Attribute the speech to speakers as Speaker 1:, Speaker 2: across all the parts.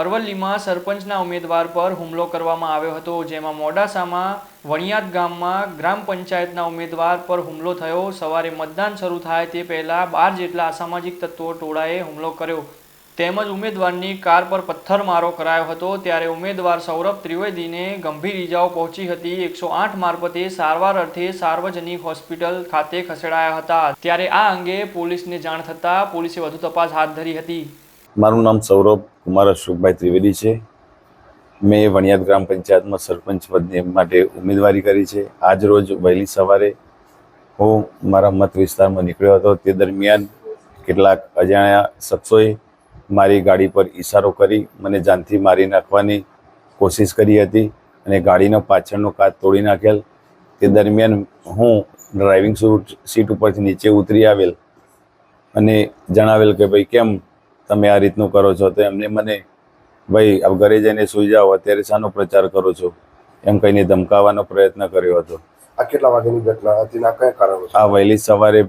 Speaker 1: અરવલ્લીમાં સરપંચના ઉમેદવાર પર હુમલો કરવામાં આવ્યો હતો, જેમાં મોડાસામાં વણિયાદ ગામમાં ગ્રામ પંચાયતના ઉમેદવાર પર હુમલો થયો. સવારે મતદાન શરૂ થાય તે પહેલાં બાર જેટલા અસામાજિક તત્વો ટોળાએ હુમલો કર્યો. તેમજ ઉમેદવારની કાર પર પથ્થરમારો કરાયો હતો. ત્યારે ઉમેદવાર સૌરભ ત્રિવેદીને ગંભીર ઈજાઓ પહોંચી હતી. એકસો આઠ મારફતે સારવાર અર્થે સાર્વજનિક હોસ્પિટલ ખાતે ખસેડાયા હતા. ત્યારે આ અંગે પોલીસને જાણ થતાં પોલીસે વધુ તપાસ હાથ ધરી હતી.
Speaker 2: મારું નામ સૌરભ કુમાર અશોકભાઈ ત્રિવેદી છે. મેં વણિયાદ ગ્રામ પંચાયતમાં સરપંચ પદને માટે ઉમેદવારી કરી છે. આજ રોજ વહેલી સવારે હું મારા મત વિસ્તારમાં નીકળ્યો હતો. તે દરમિયાન કેટલાક અજાણ્યા શખ્સોએ મારી ગાડી પર ઈશારો કરી મને જાનથી મારી નાખવાની કોશિશ કરી હતી અને ગાડીનો પાછળનો કાચ તોડી નાખેલ. તે દરમિયાન હું ડ્રાઇવિંગ સીટ ઉપરથી નીચે ઉતરી આવેલ અને જણાવેલ કે, ભાઈ, કેમ તમે આ રીતનું કરો છો તો એમને મને ભાઈ अब ઘરે જઈને સૂઈ જાઓ અત્યારે શાનો પ્રચાર કરો છો. એમ કહીને ધમકાવવાનો પ્રયત્ન કર્યો હતો.
Speaker 3: આ કેટલા વાગ્યાની ઘટના હતી ના કયા કારણો
Speaker 2: આ વહેલી સવારે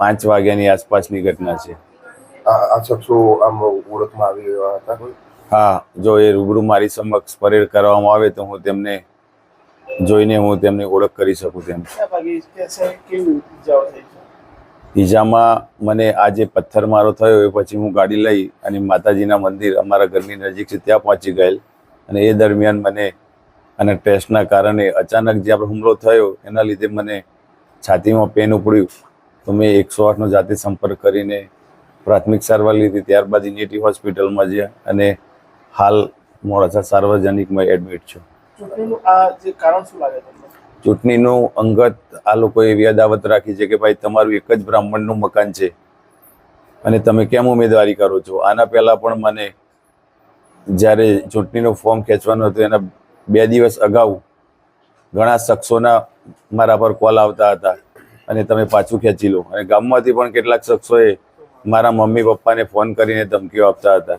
Speaker 2: પાંચ વાગ્યાની આસપાસની ઘટના છે.
Speaker 3: આ શખ્સો આમ ઓળખમાં આવી રહ્યા હતા
Speaker 2: હા જો એ રૂબરૂ મારી સમક્ષ પરેડ કરવામાં આવે તો હું તેમને જોઈને હું તેમની ઓળખ કરી શકું તેમ. ઈજામાં મને આ જે પથ્થરમારો થયો એ પછી હું ગાડી લઈ અને માતાજીના મંદિર અમારા ઘરની નજીક છે ત્યાં પહોંચી ગયેલ. અને એ દરમિયાન મને અને ટેસ્ટના કારણે અચાનક જે આપણે હુમલો થયો એના લીધે મને છાતીમાં પેન ઉપડ્યું. તો મેં એકસો આઠનો જાતે સંપર્ક કરીને પ્રાથમિક સારવાર લીધી. ત્યારબાદ ઇનેટી હોસ્પિટલમાં જ્યાં અને હાલ મોડાસા સાર્વજનિકમાં એડમિટ છું.
Speaker 4: આ જે કારણ શું લાગે
Speaker 2: ચૂંટણીનું અંગત આ લોકોએ એવી અદાવત રાખી છે કે ભાઈ તમારું એક જ બ્રાહ્મણનું મકાન છે અને તમે કેમ ઉમેદવારી કરો છો? આના પહેલાં પણ મને જ્યારે ચૂંટણીનું ફોર્મ ખેંચવાનું હતું, એના બે દિવસ અગાઉ ઘણા શખ્સોના મારા પર કોલ આવતા હતા અને તમે પાછું ખેંચી લો. અને ગામમાંથી પણ કેટલાક શખ્સોએ મારા મમ્મી પપ્પાને ફોન કરીને ધમકીઓ આપતા હતા.